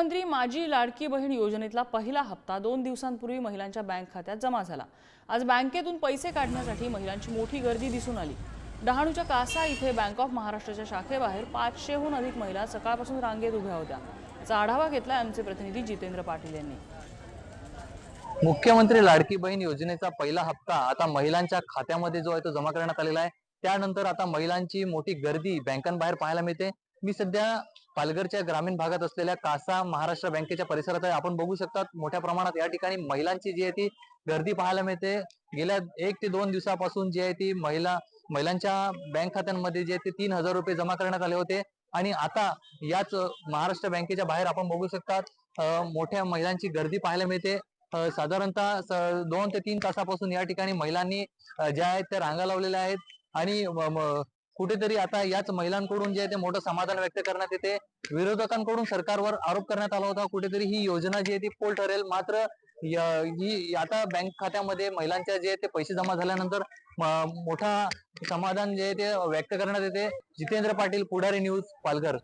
मुख्यमंत्री माझी लाडकी बहीण योजनेतला पहिला हप्ता दोन दिवसांपूर्वी महिलांच्या बँक खात्यात जमा झाला. आज बँकेतून पैसे काढण्यासाठी महिलांची मोठी गर्दी दिसून आली. डहाणूच्या कासा इथे बँक ऑफ महाराष्ट्राच्या शाखेबाहेर पाचशेहून अधिक महिला सकाळपासून रांगेत उभ्या होत्या. याचा आढावा घेतला आमचे प्रतिनिधी जितेंद्र पाटील यांनी. मुख्यमंत्री लाडकी बहीण योजनेचा पहिला हप्ता आता महिलांच्या खात्यामध्ये जो आहे तो जमा करण्यात आलेला आहे. त्यानंतर आता महिलांची मोठी गर्दी बँकांबाहेर पाहायला मिळते. मी सध्या पालघरच्या ग्रामीण भागात असलेल्या कासा महाराष्ट्र बँकेच्या परिसरात आहे. आपण बघू शकतात मोठ्या प्रमाणात या ठिकाणी महिलांची जी आहे ती गर्दी पाहायला मिळते. गेल्या एक ते दोन दिवसापासून जी आहे ती महिला महिलांच्या बँक खात्यांमध्ये जे आहे ते तीन हजार रुपये जमा करण्यात आले होते. आणि आता याच महाराष्ट्र बँकेच्या बाहेर आपण बघू शकतात मोठ्या महिलांची गर्दी पाहायला मिळते. साधारणतः दोन ते तीन तासापासून या ठिकाणी महिलांनी ज्या आहेत त्या रांगा लावलेल्या आहेत. आणि कुठेतरी आता याच महिलांकडून जे आहे ते मोठं समाधान व्यक्त करण्यात येते. विरोधकांकडून सरकारवर आरोप करण्यात आला होता. कुठेतरी ही योजना जी आहे ती पोल ठरेल. मात्र ही आता बँक खात्यामध्ये महिलांच्या जे आहे ते पैसे जमा झाल्यानंतर मोठा समाधान जे आहे ते व्यक्त करण्यात येते. जितेंद्र पाटील पुढारी न्यूज पालघर.